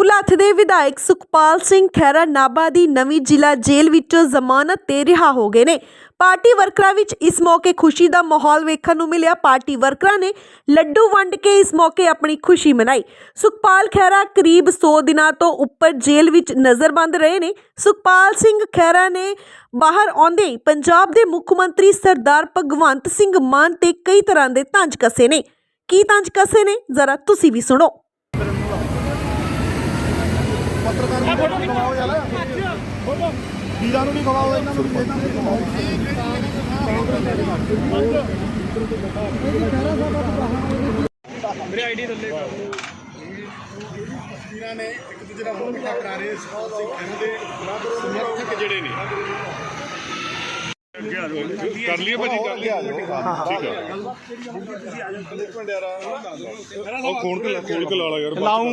ਭੁਲੱਥ ਦੇ ਵਿਧਾਇਕ ਸੁਖਪਾਲ ਸਿੰਘ ਖਹਿਰਾ ਨਾਭਾ ਦੀ ਨਵੀਂ ਜ਼ਿਲ੍ਹਾ ਜੇਲ੍ਹ ਵਿੱਚੋਂ ਜ਼ਮਾਨਤ ਤੇ ਰਿਹਾ ਹੋ ਗਏ ਨੇ। ਪਾਰਟੀ ਵਰਕਰਾਂ ਵਿੱਚ ਇਸ ਮੌਕੇ ਖੁਸ਼ੀ ਦਾ ਮਾਹੌਲ ਵੇਖਣ ਨੂੰ ਮਿਲਿਆ। ਪਾਰਟੀ ਵਰਕਰਾਂ ਨੇ ਲੱਡੂ ਵੰਡ ਕੇ ਇਸ ਮੌਕੇ ਆਪਣੀ ਖੁਸ਼ੀ ਮਨਾਈ। ਸੁਖਪਾਲ ਖਹਿਰਾ ਕਰੀਬ 100 ਦਿਨਾਂ ਤੋਂ ਉੱਪਰ ਜੇਲ੍ਹ ਵਿੱਚ ਨਜ਼ਰਬੰਦ ਰਹੇ ਨੇ। ਸੁਖਪਾਲ ਸਿੰਘ ਖਹਿਰਾ ਨੇ ਬਾਹਰ ਆਉਂਦੇ ਹੀ ਪੰਜਾਬ ਦੇ ਮੁੱਖ ਮੰਤਰੀ ਸਰਦਾਰ ਭਗਵੰਤ ਸਿੰਘ ਮਾਨ ਤੇ ਕਈ ਤਰ੍ਹਾਂ ਦੇ ਤੰਜ ਕਸੇ ਨੇ। ਕੀ ਤੰਜ ਕਸੇ ਨੇ? ਜ਼ਰਾ ਤੁਸੀਂ ਵੀ ਸੁਣੋ। ਪੱਤਰਕਾਰ ਨੂੰ ਖਵਾਓ ਯਾਰ। ਵੀਰਾਂ ਨੂੰ ਵੀ ਖਵਾਓ ਇਹਨਾਂ ਨੂੰ ਵੀ ਇਹਨਾਂ ਨੂੰ ਵੀ ਖਵਾਓ। ਵੀਰਾਂ ਨੇ ਇੱਕ ਦੂਜੇ ਦਾ ਮੂੰਹ ਮਿੱਠਾ ਕਰਾ ਰਹੇ ਖੈਰਾ ਦੇ। ਸਮਰਥਕ ਜਿਹੜੇ ਨੇ। ਕਰ ਲਈਏ ਭਾਜੀ ਕਰ ਲਈਏ। ਠੀਕ ਹੈ ਉਹ ਖੋਲ ਕੇ ਖੋਲ ਕੇ ਲਾ ਲਾ ਯਾਰ। ਲਾਉਂ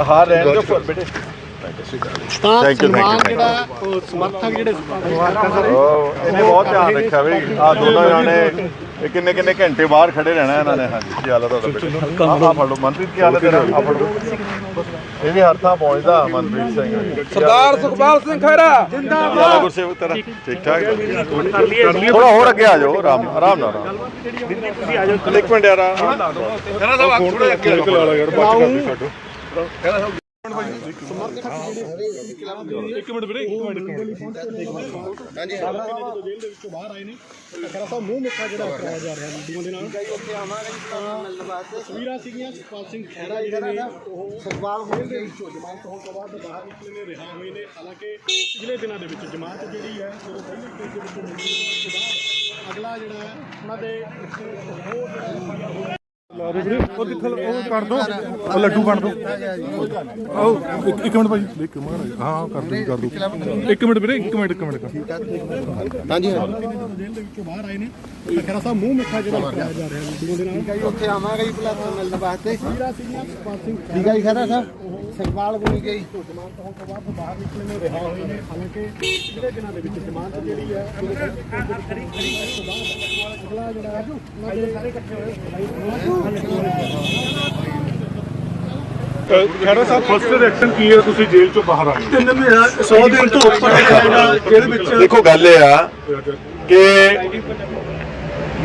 ਹਾਂ ਰਹਿਣ ਦਿਓ ਫਿਰ ਬੇਟੇ। ਤਾਂ Thank you, thank you, ਸਨਮਾਨ thank you. ਜਿਹੜਾ ਉਹ ਸਮਰਥਕ ਜਿਹੜੇ ਉਹ ਇਹਨੇ ਬਹੁਤ ਧਿਆਨ ਰੱਖਿਆ ਵੀ ਆ ਦੋਨੋਂ ਜਾਣੇ ਇਹ ਕਿੰਨੇ ਕਿੰਨੇ ਘੰਟੇ ਬਾਹਰ ਖੜੇ ਰਹਿਣਾ ਇਹਨਾਂ ਨੇ। ਹਾਂਜੀ ਕੀ ਹਾਲ ਹੈ ਤੁਹਾਡਾ ਬੇਟਾ? ਆ ਫੜ। ਲਓ ਮਨਪ੍ਰੀਤ ਕੀ ਹਾਲ ਹੈ ਤੇਰਾ? ਆ ਫੜ। ਲਓ ਇਹ ਵੀ ਹਰ ਥਾਂ ਪਹੁੰਚਦਾ ਮਨਪ੍ਰੀਤ ਸਿੰਘ ਸਰਦਾਰ ਸੁਖਪਾਲ ਸਿੰਘ ਖੈਰਾ ਜਿੰਦਾਬਾਦ। ਗੁਰਸੇਵਕ ਤੇਰਾ ਠੀਕ ਠਾਕ ਥੋੜਾ ਹੋਰ ਅੱਗੇ ਆ ਜਾਓ ਆਰਾਮ ਆਰਾਮ ਨਾਲ। ਆਰਾਮ ਇੱਕ ਮਿੰਟ ਯਾਰ ਆ ਖੋਲ ਕੇ ਖੋਲ ਕੇ ਲਾ ਲਾ ਯਾਰ ਬਾਅਦ ਚ ਕਰ ਲਈ ਛੱਡੋ ਇੱਕ ਮਿੰਟ ਵੀਰੇ ਇੱਕ ਮਿੰਟ ਇੱਕ ਮਿੰਟ ਖਰਾ ਸਾਹਿਬ ਮੂੰਹ ਮਿੱਠਾ ਜਿਹੜਾ ਕਰਾਇਆ ਜਾ ਰਿਹਾ ਵੀਡੀਓ ਦੇ ਨਾਲ ਤਸਵੀਰਾਂ ਸੀਗੀਆਂ ਸੁਖਪਾਲ ਸਿੰਘ ਖਹਿਰਾ ਜਿਹੜੇ ਨੇ ਉਹ ਸੁਖਪਾਲ ਹੋਣ ਦੇ ਵਿੱਚੋਂ ਜਮਾਨਤ ਹੋਣ ਤੋਂ ਬਾਅਦ ਬਾਹਰ ਨਿਕਲੇ ਨੇ ਰਿਹਾ ਹੋਏ ਨੇ। ਹਾਲਾਂਕਿ ਪਿਛਲੇ ਦਿਨਾਂ ਦੇ ਵਿੱਚ ਜਮਾਨਤ ਜਿਹੜੀ ਹੈ ਜਦੋਂ ਪਹਿਲੇ ਸਟੇਜ ਦੇ ਵਿੱਚ ਮਿਲੀ ਉਸ ਤੋਂ ਬਾਅਦ ਅਗਲਾ ਜਿਹੜਾ ਹੈ ਉਹਨਾਂ ਦੇ ਇੱਕ ਹੋਰ ਜਿਹੜਾ ਉਹ ਕਿੱਥੇ ਉਹ ਕਰ ਦੋ ਉਹ ਲੱਡੂ ਕੱਢ ਦੋ ਉਹ ਇੱਕ ਇੱਕ ਮਿੰਟ ਭਾਜੀ। ਦੇਖ ਮਾਰ ਹਾਂ ਕਰ ਦੋ ਕਰ ਦੋ ਇੱਕ ਮਿੰਟ ਵੀਰੇ ਇੱਕ ਮਿੰਟ ਇੱਕ ਮਿੰਟ ਹਾਂਜੀ ਜੇਲ੍ਹ ਦੇ ਵਿੱਚੋਂ ਬਾਹਰ ਆਏ ਨੇ ਖਰਾ ਸਾਹਿਬ ਮੂੰਹ ਮਿੱਠਾ ਜਿਹੜਾ ਕਰਾਇਆ ਜਾ ਰਿਹਾ ਵੀਡੀਓ ਦੇ ਨਾਲ ਉੱਥੇ ਆਵਾਂਗੇ ਜੀ ਪਲਾਟ ਮਿਲਣ ਵਾਸਤੇ। ਠੀਕ ਹੈ ਜੀ ਖਰਾ ਸਾਹਿਬ। ਸਰਵਾਲ ਬਣੀ ਗਈ। ਜਮਾਨਤ ਸਾਹਿਬ ਫਸਟ ਰਿਐਕਸ਼ਨ ਕੀ ਹੈ ਤੁਸੀਂ ਜੇਲ੍ਹ ਚੋਂ ਬਾਹਰ ਆਏ 100 ਦਿਨ ਤੋਂ ਉੱਪਰ ਇਹਦੇ ਵਿੱਚ ਦੇਖੋ ਗੱਲ ਇਹ ਆ ਕਿ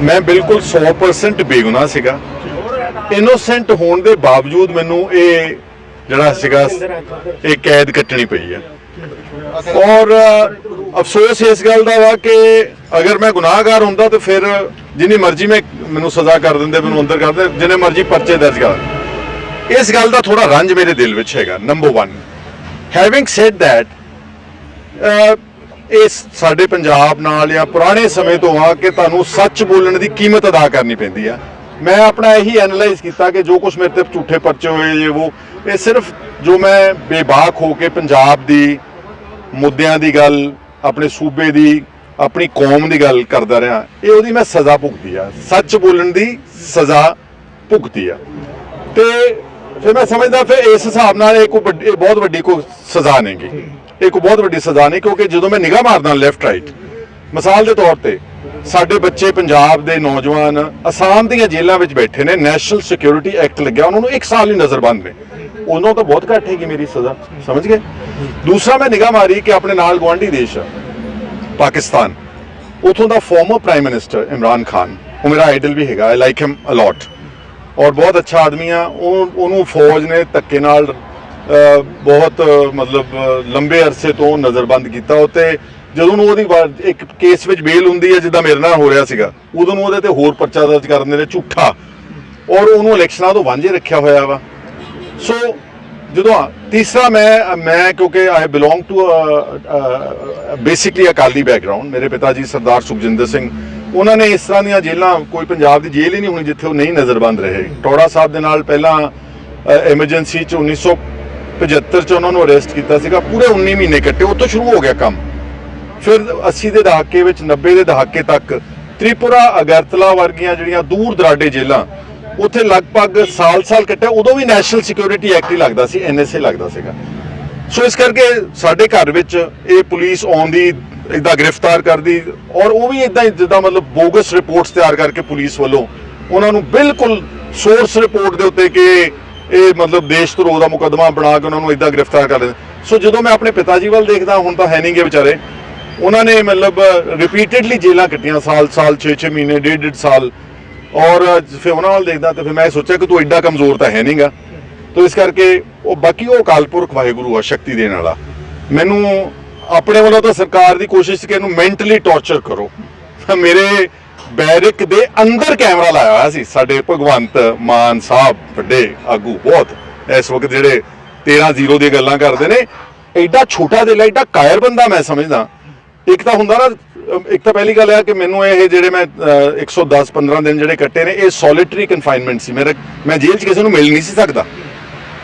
ਮੈਂ ਬਿਲਕੁਲ 100% ਬੇਗੁਨਾਹ ਸੀਗਾ ਇਨੋਸੈਂਟ ਹੋਣ ਦੇ ਬਾਵਜੂਦ ਮੈਨੂੰ ਇਹ ਜਿਹੜਾ ਸੀਗਾ ਇਹ ਕੈਦ ਕੱਟਣੀ ਪਈ ਆ ਔਰ ਅਫਸੋਸ ਇਸ ਗੱਲ ਦਾ ਵਾ ਕਿ ਅਗਰ ਮੈਂ ਗੁਨਾਹਗਾਰ ਹੁੰਦਾ ਤਾਂ ਫਿਰ ਜਿੰਨੀ ਮਰਜ਼ੀ ਮੈਂ ਮੈਨੂੰ ਸਜ਼ਾ ਕਰ ਦਿੰਦੇ, ਮੈਨੂੰ ਅੰਦਰ ਕਰ ਦਿੰਦੇ, ਜਿੰਨੇ ਮਰਜ਼ੀ ਪਰਚੇ ਦਰਜ ਕਰ ਇਸ ਗੱਲ ਦਾ ਥੋੜਾ ਰੰਜ ਮੇਰੇ ਦਿਲ ਵਿੱਚ ਹੈਗਾ ਨੰਬਰ 1 ਹੈਵਿੰਗ ਸੈਡ ਥੈਟ ਇਸ ਸਾਡੇ ਪੰਜਾਬ ਨਾਲ ਜਾਂ ਪੁਰਾਣੇ ਸਮੇਂ ਤੋਂ ਆ ਕਿ ਤੁਹਾਨੂੰ ਸੱਚ ਬੋਲਣ ਦੀ ਕੀਮਤ ਅਦਾ ਕਰਨੀ ਪੈਂਦੀ ਆ। ਮੈਂ ਆਪਣਾ ਇਹੀ ਐਨਲਾਈਜ਼ ਕੀਤਾ ਕਿ ਜੋ ਕੁਝ ਮੇਰੇ ਤੇ ਝੂਠੇ ਪਰਚੇ ਹੋਏ ਜੇ, ਉਹ ਇਹ ਸਿਰਫ ਜੋ ਮੈਂ ਬੇਬਾਕ ਹੋ ਕੇ ਪੰਜਾਬ ਦੀ ਮੁੱਦਿਆਂ ਦੀ ਗੱਲ, ਆਪਣੇ ਸੂਬੇ ਦੀ ਆਪਣੀ ਕੌਮ ਦੀ ਗੱਲ ਕਰਦਾ ਰਿਹਾ, ਇਹ ਉਹਦੀ ਮੈਂ ਸਜ਼ਾ ਭੁਗਤੀ ਆ। ਸੱਚ ਬੋਲਣ ਦੀ ਸਜ਼ਾ ਭੁਗਤੀ ਆ। ਤੇ ਫਿਰ ਮੈਂ ਸਮਝਦਾ ਫਿਰ ਇਸ ਹਿਸਾਬ ਨਾਲ ਇਹ ਕੋਈ ਵੱਡੀ- ਬਹੁਤ ਵੱਡੀ ਕੋਈ ਸਜ਼ਾ ਨਹੀਂਗੀ ਇਹ ਕੋਈ ਬਹੁਤ ਵੱਡੀ ਸਜ਼ਾ ਨਹੀਂ, ਕਿਉਂਕਿ ਜਦੋਂ ਮੈਂ ਨਿਗਾਹ ਮਾਰਦਾ ਲੈਫਟ ਰਾਈਟ ਮਿਸਾਲ ਦੇ ਤੌਰ ਤੇ ਸਾਡੇ ਬੱਚੇ ਪੰਜਾਬ ਦੇ ਨੌਜਵਾਨ ਅਸਾਮ ਦੀਆਂ ਜੇਲ੍ਹਾਂ ਵਿੱਚ ਬੈਠੇ ਨੇ ਨੈਸ਼ਨਲ ਸਿਕਿਉਰਿਟੀ ਐਕਟ ਲੱਗਿਆ, ਉਹਨਾਂ ਨੂੰ 1 ਸਾਲ ਹੀ ਨਜ਼ਰਬੰਦ ਨੇ। ਉਹਨਾਂ ਤੋਂ ਬਹੁਤ ਘੱਟ ਹੈਗੀ ਮੇਰੀ ਸਜ਼ਾ, ਸਮਝ ਗਏ? ਦੂਸਰਾ ਮੈਂ ਨਿਗਾਹ ਮਾਰੀ ਕਿ ਆਪਣੇ ਨਾਲ ਗਵਾਂਢੀ ਦੇਸ਼ ਆ। ਪਾਕਿਸਤਾਨ। ਉਥੋਂ ਦਾ former prime minister Imran Khan, ਉਹ ਮੇਰਾ ਆਈਡਲ ਵੀ ਹੈਗਾ ਆਈ ਲਾਈਕ ਹਿਮ ਅਲੋਟ ਔਰ ਬਹੁਤ ਅੱਛਾ ਆਦਮੀ ਆ, ਉਹ, ਉਹਨੂੰ ਫੌਜ ਨੇ ਧੱਕੇ ਨਾਲ ਬਹੁਤ, ਮਤਲਬ, ਲੰਬੇ ਅਰਸੇ ਤੋਂ ਨਜ਼ਰਬੰਦ ਕੀਤਾ। ਉਤੇ ਜਦੋਂ ਨੂੰ ਉਹਦੀ ਵਾ- ਇੱਕ ਕੇਸ ਵਿੱਚ ਬੇਲ ਹੁੰਦੀ ਹੈ, ਜਿੱਦਾਂ ਮੇਰੇ ਨਾਲ ਹੋ ਰਿਹਾ ਸੀਗਾ, ਉਦੋਂ ਨੂੰ ਉਹਦੇ ਤੇ ਹੋਰ ਪਰਚਾ ਦਰਜ ਕਰਨ ਦੇ ਨੇ ਝੂਠਾ। ਔਰ ਉਹਨੂੰ ਇਲੈਕਸ਼ਨਾਂ ਤੋਂ ਵਾਂਝੇ ਰੱਖਿਆ ਹੋਇਆ ਵਾ। ਸੋ ਜਦੋਂ ਤੀਸਰਾ ਮੈਂ ਮੈਂ ਕਿਉਂਕਿ I belong to basically Akali background ਮੇਰੇ ਪਿਤਾ ਜੀ ਸਰਦਾਰ ਸੁਖਜਿੰਦਰ ਸਿੰਘ, ਉਹਨਾਂ ਨੇ ਇਸ ਤਰ੍ਹਾਂ ਦੀਆਂ ਜੇਲ੍ਹਾਂ, ਕੋਈ ਪੰਜਾਬ ਦੀ ਜੇਲ੍ਹ ਹੀ ਨਹੀਂ ਹੋਣੀ ਜਿੱਥੇ ਉਹ ਨਹੀਂ ਨਜ਼ਰਬੰਦ ਰਹੇ। ਟੋੜਾ ਸਾਹਿਬ ਦੇ ਨਾਲ ਪਹਿਲਾਂ ਐਮਰਜੈਂਸੀ ਚ 1975 ਚ ਉਹਨਾਂ ਨੂੰ ਅਰੈਸਟ ਕੀਤਾ ਸੀਗਾ, ਪੂਰੇ 19 ਮਹੀਨੇ ਕੱਟੇ, ਉਹ ਤੋਂ ਸ਼ੁਰੂ ਹੋ ਗਿਆ ਕੰਮ। ਫਿਰ 80 ਦੇ ਦਹਾਕੇ ਵਿੱਚ 90 ਦੇ ਦਹਾਕੇ ਤੱਕ, ਤ੍ਰਿਪੁਰਾ ਅਗਰਤਲਾ ਵਰਗੀਆਂ ਜਿਹੜੀਆਂ ਦੂਰ ਦਰਾਡੇ ਜੇਲਾਂ ਉੱਥੇ ਲਗਭਗ ਸਾਲ-ਸਾਲ ਕੱਟਿਆ, ਉਦੋਂ ਵੀ ਨੈਸ਼ਨਲ ਸਿਕਿਉਰਿਟੀ ਐਕਟ ਹੀ ਲੱਗਦਾ ਸੀ ਐਨਐਸਏ ਲੱਗਦਾ ਸੀਗਾ। ਸੋ ਇਸ ਕਰਕੇ ਸਾਡੇ ਘਰ ਵਿੱਚ ਇਹ ਪੁਲਿਸ ਆਉਂਦੀ ਇਦਾਂ ਗ੍ਰਿਫਤਾਰ ਕਰਦੀ, ਔਰ ਉਹ ਵੀ ਇਦਾਂ ਜਿੱਦਾਂ ਮਤਲਬ ਬੋਗਸ ਰਿਪੋਰਟਸ ਤਿਆਰ ਕਰਕੇ ਪੁਲਿਸ ਵੱਲੋਂ ਉਹਨਾਂ ਨੂੰ ਬਿਲਕੁਲ ਸੋਰਸ ਰਿਪੋਰਟ ਦੇ ਉੱਤੇ ਕਿ ਇਹ ਮਤਲਬ ਦੇਸ਼ ਧਰੋਹ ਦਾ ਮੁਕੱਦਮਾ ਬਣਾ ਕੇ ਉਹਨਾਂ ਨੂੰ ਇਦਾਂ ਗ੍ਰਿਫਤਾਰ ਕਰ ਲੈਂਦੇ ਸੋ ਜਦੋਂ ਮੈਂ ਆਪਣੇ ਪਿਤਾ ਜੀ ਵੱਲ ਦੇਖਦਾ, ਹੁਣ ਤਾਂ ਹੈ ਨਹੀਂਗੇ ਵਿਚਾਰੇ। ਉਹਨਾਂ ਨੇ ਮਤਲਬ ਰਿਪੀਟਡਲੀ ਜੇਲਾਂ ਕੱਟੀਆਂ ਸਾਲ ਸਾਲ 6-6 ਮਹੀਨੇ ਡੇਢ ਡੇਢ ਸਾਲ। ਔਰ ਫਿਰ ਉਹਨਾਂ ਵੱਲ ਦੇਖਦਾ ਤੇ ਫਿਰ ਮੈਂ ਸੋਚਿਆ ਕਿ ਤੂੰ ਐਡਾ ਕਮਜ਼ੋਰ ਤਾਂ ਹੈ ਨਹੀਂਗਾ ਤੋ ਇਸ ਕਰਕੇ ਉਹ ਬਾਕੀ ਉਹ ਅਕਾਲ ਪੁਰਖ ਵਾਹਿਗੁਰੂ ਆ ਸ਼ਕਤੀ ਦੇਣ ਵਾਲਾ। ਮੈਨੂੰ ਆਪਣੇ ਵੱਲੋਂ ਤਾਂ ਸਰਕਾਰ ਦੀ ਕੋਸ਼ਿਸ਼ ਕਿ ਇਹਨੂੰ ਮੈਂਟਲੀ ਟੌਰਚਰ ਕਰੋ। ਮੇਰੇ ਬੈਰਿਕ ਦੇ ਅੰਦਰ ਕੈਮਰਾ ਲਾਇਆ ਹੋਇਆ ਸੀ। ਸਾਡੇ ਭਗਵੰਤ ਮਾਨ ਸਾਹਿਬ ਵੱਡੇ ਆਗੂ ਬਹੁਤ। ਇਸ ਵਕਤ ਜਿਹੜੇ 13 ਜ਼ੀਰੋ ਦੀਆਂ ਗੱਲਾਂ ਕਰਦੇ ਨੇ, ਐਡਾ ਛੋਟਾ ਦਿਲ ਹੈ ਐਡਾ ਕਾਇਰ ਬੰਦਾ ਮੈਂ ਸਮਝਦਾ। ਇੱਕ ਤਾਂ ਹੁੰਦਾ ਨਾ ਇੱਕ ਤਾਂ ਪਹਿਲੀ ਗੱਲ ਇਹ ਆ ਕਿ ਮੈਨੂੰ ਇਹ ਜਿਹੜੇ ਮੈਂ ਅ, 110 15 ਦਿਨ ਜਿਹੜੇ ਕੱਟੇ ਨੇ ਇਹ ਸੋਲਿਟਰੀ ਕਨਫਾਈਨਮੈਂਟ ਸੀ। ਮੇਰੇ ਮੈਂ ਜੇਲ੍ਹ 'ਚ ਕਿਸੇ ਨੂੰ ਮਿਲ ਨਹੀਂ ਸੀ ਸਕਦਾ।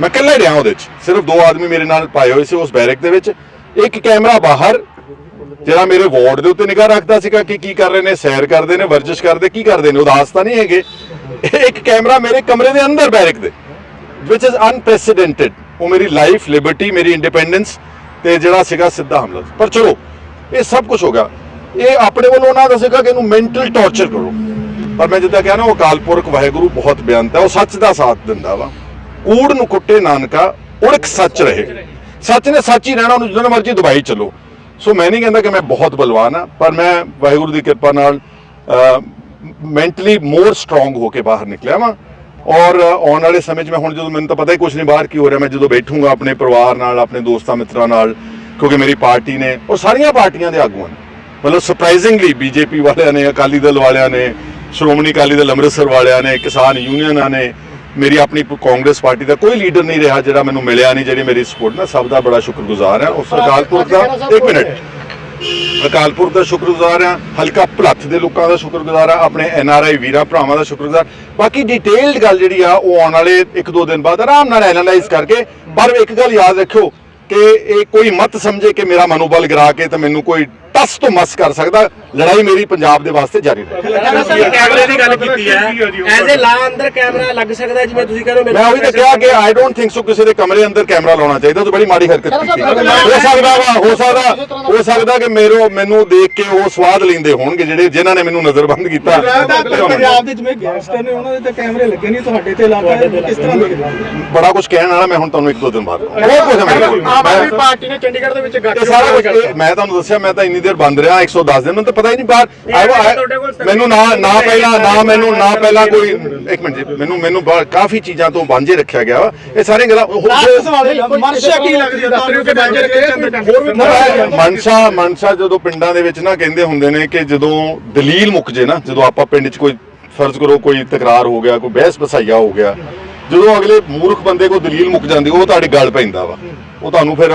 ਮੈਂ ਇਕੱਲਾ ਰਿਹਾ ਉਹਦੇ 'ਚ। ਸਿਰਫ ਦੋ ਆਦਮੀ ਮੇਰੇ ਨਾਲ ਪਾਏ ਹੋਏ ਸੀ ਉਸ ਬੈਰਕ ਦੇ ਵਿੱਚ। ਇੱਕ ਕੈਮਰਾ ਬਾਹਰ ਜਿਹੜਾ ਮੇਰੇ ਵਾਰਡ ਦੇ ਉੱਤੇ ਨਿਗਾਹ ਰੱਖਦਾ ਸੀਗਾ ਕਿ ਕੀ ਕਰ ਰਹੇ ਨੇ ਸੈਰ ਕਰਦੇ ਨੇ ਵਰਜਿਸ਼ ਕਰਦੇ ਕੀ ਕਰਦੇ ਨੇ ਉਦਾਸ ਤਾਂ ਨਹੀਂ ਹੈਗੇ। ਇੱਕ ਕੈਮਰਾ ਮੇਰੇ ਕਮਰੇ ਦੇ ਅੰਦਰ ਬੈਰਕ ਦੇ which ਇਜ਼ unprecedented ਉਹ ਮੇਰੀ ਲਾਈਫ ਲਿਬਰਟੀ ਮੇਰੀ ਇੰਡੀਪੈਂਡੈਂਸ ਤੇ ਜਿਹੜਾ ਸੀਗਾ ਸਿੱਧਾ ਹਮਲਾ। ਪਰ ਚਲੋ ਇਹ ਸਭ ਕੁਝ ਹੋ ਗਿਆ। ਇਹ ਆਪਣੇ ਵੱਲੋਂ ਉਹਨਾਂ ਦਾ ਸੀਗਾ ਕਿ ਇਹਨੂੰ ਮੈਂਟਲ ਟੌਰਚਰ ਕਰੋ। ਪਰ ਮੈਂ ਜਿੱਦਾਂ ਕਿਹਾ ਨਾ, ਉਹ ਅਕਾਲ ਪੁਰਖ ਵਾਹਿਗੁਰੂ ਬਹੁਤ ਬੇਅੰਤ ਹੈ, ਉਹ ਸੱਚ ਦਾ ਸਾਥ ਦਿੰਦਾ ਵਾ। ਊੜ ਨੂੰ ਕੁੱਟੇ ਨਾਨਕਾ ਉੜਕ ਸੱਚ ਰਹੇ। ਸੱਚ ਨੇ ਸੱਚ ਹੀ ਰਹਿਣਾ, ਉਹਨੂੰ ਜਦੋਂ ਮਰਜ਼ੀ ਦਬਾਈ ਚੱਲੋ। ਸੋ ਮੈਂ ਨਹੀਂ ਕਹਿੰਦਾ ਕਿ ਮੈਂ ਬਹੁਤ ਬਲਵਾਨ ਆ ਪਰ ਮੈਂ ਵਾਹਿਗੁਰੂ ਦੀ ਕਿਰਪਾ ਨਾਲ ਮੈਂਟਲੀ ਮੋਰ ਸਟਰੋਂਗ ਹੋ ਕੇ ਬਾਹਰ ਨਿਕਲਿਆ ਵਾਂ। ਔਰ ਆਉਣ ਵਾਲੇ ਸਮੇਂ 'ਚ ਮੈਂ ਹੁਣ ਜਦੋਂ ਮੈਨੂੰ ਤਾਂ ਪਤਾ ਹੀ ਕੁਝ ਨਹੀਂ ਬਾਹਰ ਕੀ ਹੋ ਰਿਹਾ, ਮੈਂ ਜਦੋਂ ਬੈਠੂੰਗਾ ਆਪਣੇ ਪਰਿਵਾਰ ਨਾਲ, ਆਪਣੇ ਦੋਸਤਾਂ ਮਿੱਤਰਾਂ ਨਾਲ, ਕਿਉਂਕਿ ਮੇਰੀ ਪਾਰਟੀ ਨੇ ਔਰ ਸਾਰੀਆਂ ਪਾਰਟੀਆਂ ਦੇ ਆਗੂਆਂ ਨੇ ਮਤਲਬ ਸਰਪ੍ਰਾਈਜ਼ਿੰਗਲੀ ਬੀਜੇਪੀ ਵਾਲਿਆਂ ਨੇ, ਅਕਾਲੀ ਦਲ ਵਾਲਿਆਂ ਨੇ, ਸ਼੍ਰੋਮਣੀ ਅਕਾਲੀ ਦਲ ਅੰਮ੍ਰਿਤਸਰ ਵਾਲਿਆਂ ਨੇ, ਕਿਸਾਨ ਯੂਨੀਅਨਾਂ ਨੇ, ਮੇਰੀ ਆਪਣੀ ਕਾਂਗਰਸ ਪਾਰਟੀ ਦਾ ਕੋਈ ਲੀਡਰ ਨਹੀਂ ਰਿਹਾ ਜਿਹੜਾ ਮੈਨੂੰ ਮਿਲਿਆ ਨਹੀਂ, ਜਿਹੜੀ ਮੇਰੀ ਸਪੋਰਟ ਨਾਲ ਸਭ ਦਾ ਬੜਾ ਸ਼ੁਕਰਗੁਜ਼ਾਰ ਹਾਂ। ਉਸ ਅਕਾਲਪੁਰ ਦਾ, ਇੱਕ ਮਿੰਟ। ਅਕਾਲਪੁਰ ਦਾ ਸ਼ੁਕਰਗੁਜ਼ਾਰ ਹਾਂ, ਹਲਕਾ ਭਲੱਥ ਦੇ ਲੋਕਾਂ ਦਾ ਸ਼ੁਕਰਗੁਜ਼ਾਰ ਹਾਂ, ਆਪਣੇ ਐਨ ਆਰ ਆਈ ਵੀਰਾਂ, ਭਰਾਵਾਂ ਦਾ ਸ਼ੁਕਰਗੁਜ਼ਾਰ। ਬਾਕੀ ਡਿਟੇਲਡ ਗੱਲ ਜਿਹੜੀ ਆ, ਉਹ ਆਉਣ ਵਾਲੇ ਇੱਕ ਦੋ ਦਿਨ ਬਾਅਦ ਆਰਾਮ ਨਾਲ ਐਨਾਲਾਈਜ਼ ਕਰਕੇ, ਪਰ ਇੱਕ ਗੱਲ ਯਾਦ ਰੱਖਿਓ ਕਿ ਇਹ ਕੋਈ ਮਤ ਸਮਝੇ ਕਿ ਮੇਰਾ ਮਨੋਬਲ ਗਿਰਾ ਕੇ ਤਾਂ ਮੈਨੂੰ ਕੋਈ ਟਸ ਤੋਂ ਮਸ ਕਰ ਸਕਦਾ। ਲੜਾਈ ਮੇਰੀ ਪੰਜਾਬ ਦੇ ਵਾਸਤੇ ਜਾਰੀ ਰਹੇਗੀ ਕੈਮਰੇ ਦੀ ਗੱਲ ਕੀਤੀ ਹੈ। ਐਜ਼ ਅ ਲਾ ਅੰਦਰ ਕੈਮਰਾ ਲੱਗ ਸਕਦਾ ਹੈ, ਜਿਵੇਂ ਤੁਸੀਂ ਕਹਿ ਰਹੇ ਹੋ ਮੇਰੇ ਮੈਂ ਉਹੀ ਤਾਂ ਕਿਹਾ ਕਿ ਆਈ ਡੋਨਟ ਥਿੰਕ ਸੋ ਕਿਸੇ ਦੇ ਕਮਰੇ ਅੰਦਰ ਕੈਮਰਾ ਲਾਉਣਾ ਚਾਹੀਦਾ ਉਹ ਤਾਂ ਬੜੀ ਮਾੜੀ ਹਰਕਤ ਕੀਤੀ। ਹੋ ਸਕਦਾ ਵਾ ਹੋ ਸਕਦਾ ਹੋ ਸਕਦਾ ਕਿ ਮੇਰੋ ਮੈਨੂੰ ਦੇਖ ਕੇ ਉਹ ਸਵਾਦ ਲੈਂਦੇ ਹੋਣਗੇ ਜਿਹੜੇ ਜਿਨ੍ਹਾਂ ਨੇ ਮੈਨੂੰ ਨਜ਼ਰਬੰਦ ਕੀਤਾ। ਪੰਜਾਬ ਦੇ ਜਿਵੇਂ ਗੈਂਗਸਟਰ ਨੇ ਉਹਨਾਂ ਦੇ ਤਾਂ ਕੈਮਰੇ ਲੱਗੇ ਨਹੀਂ ਤੁਹਾਡੇ ਤੇ ਇਲਾਕਾ ਹੈ, ਕਿਸ ਤਰ੍ਹਾਂ ਦੇਖਦੇ ਹੋ? ਬੜਾ ਕੁਝ ਕਹਿਣ ਵਾਲਾ ਮੈਂ ਹੁਣ ਤੁਹਾਨੂੰ ਇੱਕ ਦੋ ਦਿਨ ਬਾਅਦ ਬਹੁਤ ਕੁਝ ਕੋਲ। ਆਮ ਆਦਮੀ ਮੈਂ- ਪਾਰਟੀ ਨੇ ਚੰਡੀਗੜ੍ਹ ਦੇ ਵਿੱਚ ਗੱਠ ਇਹ ਸਾਰਾ ਕੁਝ ਮੈਂ ਤੁਹਾਨੂੰ ਦੱਸਿਆ ਮੈਂ ਤਾਂ ਇੰਨੀ ਦੇਰ ਬੰਦ ਰਿਹਾ 110 ਦਿਨ ਮੈਨੂੰ ਤਾਂ ਪਤਾ ਹੀ ਨਹੀਂ ਬਾਹਰ। ਮੈਨੂੰ ਨਾ ਨਾ ਪਹਿਲਾਂ ਨਾ ਮੈਨੂੰ ਨਾ ਪਹਿਲਾਂ ਕੋਈ ਇੱਕ ਮਿੰਟ ਜੀ ਮੈਨੂੰ ਮੈਨੂੰ ਕਾਫੀ ਚੀਜ਼ਾਂ ਤੋਂ ਵਾਂਝੇ ਰੱਖਿਆ ਗਿਆ ਵਾ। ਇਹ ਸਾਰੀਆਂ ਗੱਲਾਂ ਮਨਸ਼ਾ ਕੀ ਲੱਗਦੀ ਕਿ ਵੀ ਮਨਸ਼ਾ ਮਨਸ਼ਾ ਜਦੋਂ ਪਿੰਡਾਂ ਦੇ ਵਿੱਚ ਨਾ ਕਹਿੰਦੇ ਹੁੰਦੇ ਨੇ ਕਿ ਜਦੋਂ ਦਲੀਲ ਮੁੱਕ ਜੇ ਨਾ ਜਦੋਂ ਆਪਾਂ ਪਿੰਡ 'ਚ ਕੋਈ ਫਰਜ਼ ਕਰੋ ਕੋਈ ਤਕਰਾਰ ਹੋ ਗਿਆ ਕੋਈ ਬਹਿਸ ਬਸਾਈਆ ਹੋ ਗਿਆ ਜਦੋਂ ਅਗਲੇ ਮੂਰਖ ਬੰਦੇ ਕੋ ਦਲੀਲ ਮੁੱਕ ਜਾਂਦੀ ਉਹ ਤੁਹਾਡੇ ਗੱਲ ਪੈਂਦਾ ਵਾ। ਉਹ ਤੁਹਾਨੂੰ ਫਿਰ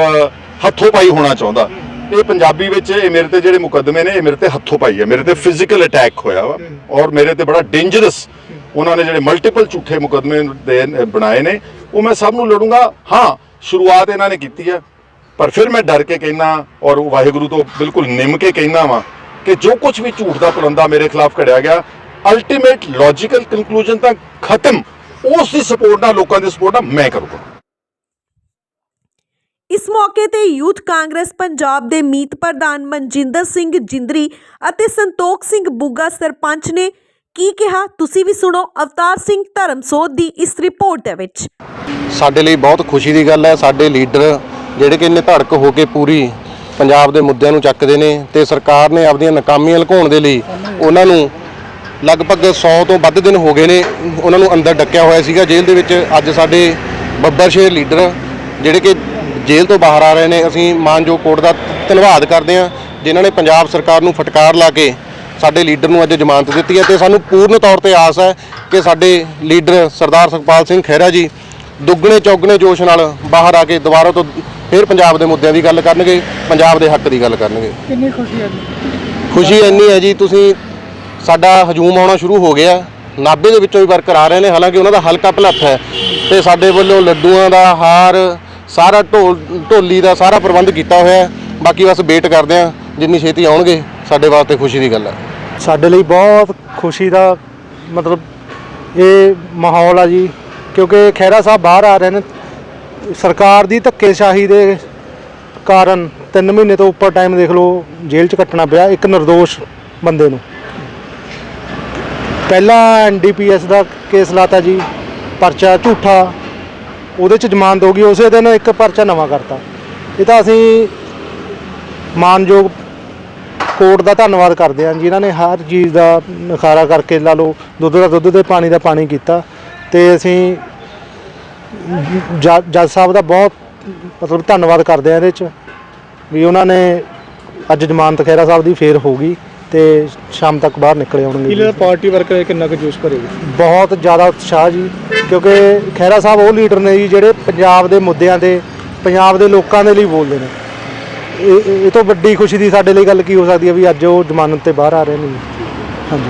ਹੱਥੋਂ ਪਾਈ ਹੋਣਾ ਚਾਹੁੰਦਾ। ਇਹ ਪੰਜਾਬੀ ਵਿੱਚ ਇਹ ਮੇਰੇ ਤੇ ਜਿਹੜੇ ਮੁਕੱਦਮੇ ਨੇ, ਇਹ ਮੇਰੇ ਤੇ ਹੱਥੋਂ ਪਾਈ ਹੈ। ਮੇਰੇ ਤੇ ਫਿਜ਼ੀਕਲ ਅਟੈਕ ਹੋਇਆ ਵਾ ਔਰ ਮੇਰੇ ਤੇ ਬੜਾ ਡੇਂਜਰਸ ਉਹਨਾਂ ਨੇ ਜਿਹੜੇ ਮਲਟੀਪਲ ਝੂਠੇ ਮੁਕੱਦਮੇ ਦੇ ਬਣਾਏ ਨੇ। ਉਹ ਮੈਂ ਸਭ ਨੂੰ ਲੜੂੰਗਾ। ਹਾਂ, ਸ਼ੁਰੂਆਤ ਇਹਨਾਂ ਨੇ ਕੀਤੀ ਹੈ, ਪਰ ਫਿਰ ਮੈਂ ਡਰ ਕੇ ਕਹਿਣਾ ਔਰ ਵਾਹਿਗੁਰੂ ਤੋਂ ਬਿਲਕੁਲ ਨਿੰਮ ਕੇ ਕਹਿਣਾ ਵਾ ਕਿ ਜੋ ਕੁਝ ਵੀ ਝੂਠ ਦਾ ਪੁਰੰਦਾ ਮੇਰੇ ਖਿਲਾਫ ਘੜਿਆ ਗਿਆ ਅਲਟੀਮੇਟ ਲੌਜੀਕਲ ਕਨਕਲੂਜਨ ਤਾਂ ਖਤਮ। ਉਸ ਦੀ ਸਪੋਰਟ ਨਾਲ, ਲੋਕਾਂ ਦੀ ਸਪੋਰਟ ਨਾਲ ਮੈਂ ਕਰੂੰਗਾ। ਇਸ ਮੌਕੇ ਤੇ ਯੂਥ ਕਾਂਗਰਸ ਪੰਜਾਬ ਦੇ ਮੀਤ ਪ੍ਰਧਾਨ ਮਨਜਿੰਦਰ ਸਿੰਘ ਜਿੰਦਰੀ ਅਤੇ ਸੰਤੋਖ ਸਿੰਘ ਬੁੱਗਾ ਸਰਪੰਚ ਨੇ ਕੀ ਕਿਹਾ? ਤੁਸੀਂ ਵੀ ਸੁਣੋ ਅਵਤਾਰ ਸਿੰਘ ਧਰਮਸੋਤ ਦੀ ਇਸ ਰਿਪੋਰਟ ਦੇ ਵਿੱਚ। ਸਾਡੇ ਲਈ ਬਹੁਤ ਖੁਸ਼ੀ ਦੀ ਗੱਲ ਹੈ। ਸਾਡੇ ਲੀਡਰ ਜਿਹੜੇ ਕਿ ਨਿਧੜਕ ਹੋ ਕੇ ਪੂਰੀ ਪੰਜਾਬ ਦੇ ਮੁੱਦਿਆਂ ਨੂੰ ਚੱਕਦੇ ਨੇ ਤੇ ਸਰਕਾਰ ਨੇ ਆਪਦੀਆਂ ਨਾਕਾਮੀਆਂ ਲੁਕਾਉਣ ਦੇ ਲਈ ਉਹਨਾਂ ਨੂੰ ਲਗਭਗ 100 ਤੋਂ ਵੱਧ ਦਿਨ ਹੋ ਗਏ ਨੇ। ਉਹਨਾਂ ਨੂੰ ਅੰਦਰ ਡੱਕਿਆ ਹੋਇਆ ਸੀਗਾ ਜੇਲ੍ਹ ਦੇ ਵਿੱਚ। ਅੱਜ ਸਾਡੇ ਬੱਬਰ ਸ਼ੇਰ ਲੀਡਰ ਜਿਹੜੇ ਕਿ ਜੇਲ੍ਹ ਤੋਂ ਬਾਹਰ ਆ ਰਹੇ ਨੇ। ਅਸੀਂ ਮਾਨਜੋ ਕੋਰਟ ਦਾ ਧੰਨਵਾਦ ਕਰਦੇ ਹਾਂ ਜਿਨ੍ਹਾਂ ਨੇ ਪੰਜਾਬ ਸਰਕਾਰ ਨੂੰ ਫਟਕਾਰ ਲਾ ਕੇ ਸਾਡੇ ਲੀਡਰ ਨੂੰ ਅੱਜ ਜ਼ਮਾਨਤ ਦਿੱਤੀ ਹੈ ਤੇ ਸਾਨੂੰ ਪੂਰਨ ਤੌਰ ਤੇ ਆਸ ਹੈ ਕਿ ਸਾਡੇ ਲੀਡਰ ਸਰਦਾਰ ਸੁਖਪਾਲ ਸਿੰਘ ਖਹਿਰਾ ਜੀ ਦੁੱਗਣੇ ਚੌਗਣੇ ਜੋਸ਼ ਨਾਲ ਬਾਹਰ ਆ ਕੇ ਦੁਬਾਰਾ ਤੋਂ ਫਿਰ ਪੰਜਾਬ ਦੇ ਮੁੱਦਿਆਂ ਦੀ ਗੱਲ ਕਰਨਗੇ ਪੰਜਾਬ ਦੇ ਹੱਕ ਦੀ ਗੱਲ ਕਰਨਗੇ। ਕਿੰਨੀ ਖੁਸ਼ੀ ਹੈ ਖੁਸ਼ੀ ਇੰਨੀ ਹੈ ਜੀ ਤੁਸੀਂ ਸਾਡਾ ਹਜੂਮ ਆਉਣਾ ਸ਼ੁਰੂ ਹੋ ਗਿਆ। ਨਾਭੇ ਦੇ ਵਿੱਚੋਂ ਵੀ ਵਰਕਰ ਆ ਰਹੇ ਨੇ ਹਾਲਾਂਕਿ ਉਹਨਾਂ ਦਾ ਹਲਕਾ ਭਲੱਥ ਹੈ ਤੇ ਸਾਡੇ ਵੱਲੋਂ ਲੱਡੂਆਂ ਦਾ ਹਾਰ ਸਾਰਾ ਢੋਲ, ਢੋਲੀ ਦਾ ਸਾਰਾ ਪ੍ਰਬੰਧ ਕੀਤਾ ਹੋਇਆ ਹੈ। ਬਾਕੀ ਬਸ ਵੇਟ ਕਰਦੇ ਹਾਂ, ਜਿੰਨੀ ਛੇਤੀ ਆਉਣਗੇ, ਸਾਡੇ ਵਾਸਤੇ ਖੁਸ਼ੀ ਦੀ ਗੱਲ ਹੈ। ਸਾਡੇ ਲਈ ਬਹੁਤ ਖੁਸ਼ੀ ਦਾ ਮਤਲਬ ਇਹ ਮਾਹੌਲ ਆ ਜੀ, ਕਿਉਂਕਿ ਖਹਿਰਾ ਸਾਹਿਬ ਬਾਹਰ ਆ ਰਹੇ ਨੇ। ਸਰਕਾਰ ਦੀ ਧੱਕੇਸ਼ਾਹੀ ਦੇ ਕਾਰਨ 3 ਮਹੀਨੇ ਤੋਂ ਉੱਪਰ ਟਾਈਮ ਦੇਖ ਲਓ, ਜੇਲ੍ਹ 'ਚ ਕੱਟਣਾ ਪਿਆ ਇੱਕ નિર્ਦੋਸ਼ ਬੰਦੇ ਨੂੰ। ਪਹਿਲਾਂ ਐਨਡੀਪੀਐਸ ਦਾ ਕੇਸ ਲਾਤਾ ਜੀ, ਪਰਚਾ ਝੂਠਾ। ਉਹਦੇ ਚ ਜ਼ਮਾਨਤ ਹੋ ਗਈ, ਉਸੇ ਦਿਨ ਇੱਕ ਪਰਚਾ ਨਵਾਂ ਕਰਤਾ। ਇਹ ਤਾਂ ਅਸੀਂ ਮਾਨਯੋਗ ਕੋਰਟ ਦਾ ਧੰਨਵਾਦ ਕਰਦੇ ਹਾਂ ਜਿਨ੍ਹਾਂ ਨੇ ਹਰ ਚੀਜ਼ ਦਾ ਨਖਾਰਾ ਕਰਕੇ ਲਾ ਲਓ, ਦੁੱਧ ਦਾ ਦੁੱਧ ਤੇ ਪਾਣੀ ਦਾ ਪਾਣੀ ਕੀਤਾ ਤੇ ਅਸੀਂ ਜ- ਜੱਜ ਸਾਹਿਬ ਦਾ ਬਹੁਤ ਮਤਲਬ ਧੰਨਵਾਦ ਕਰਦੇ ਹਾਂ ਇਹਦੇ ਚ ਵੀ ਉਹਨਾਂ ਨੇ ਅੱਜ ਜ਼ਮਾਨਤ ਖਹਿਰਾ ਸਾਹਿਬ ਦੀ ਫੇਰ ਹੋ ਗਈ। ਤੇ ਸ਼ਾਮ ਤੱਕ ਬਾਹਰ ਨਿਕਲੇ ਆਉਣਗੇ ਕੀ ਜੀ। ਲੱਗਦਾ ਪਾਰਟੀ ਵਰਕਰ ਕਿੰਨਾ ਕੁ ਜੋਸ਼ ਭਰੇਗਾ ਬਹੁਤ ਜ਼ਿਆਦਾ ਉਤਸ਼ਾਹ ਜੀ ਕਿਉਂਕਿ ਖਹਿਰਾ ਸਾਹਿਬ ਉਹ ਲੀਡਰ ਨੇ ਜੀ ਜਿਹੜੇ ਪੰਜਾਬ ਦੇ ਮੁੱਦਿਆਂ ਤੇ ਪੰਜਾਬ ਦੇ ਲੋਕਾਂ ਦੇ ਲਈ ਬੋਲਦੇ ਨੇ ਇਹ ਇਹ- ਇਹ ਤੋਂ ਵੱਡੀ ਖੁਸ਼ੀ ਦੀ ਸਾਡੇ ਲਈ ਗੱਲ ਕੀ ਹੋ ਸਕਦੀ ਹੈ ਵੀ ਅੱਜ ਉਹ ਜ਼ਮਾਨਤ ਤੇ ਬਾਹਰ ਆ ਰਹੇ ਨੇ ਜੀ। ਹਾਂਜੀ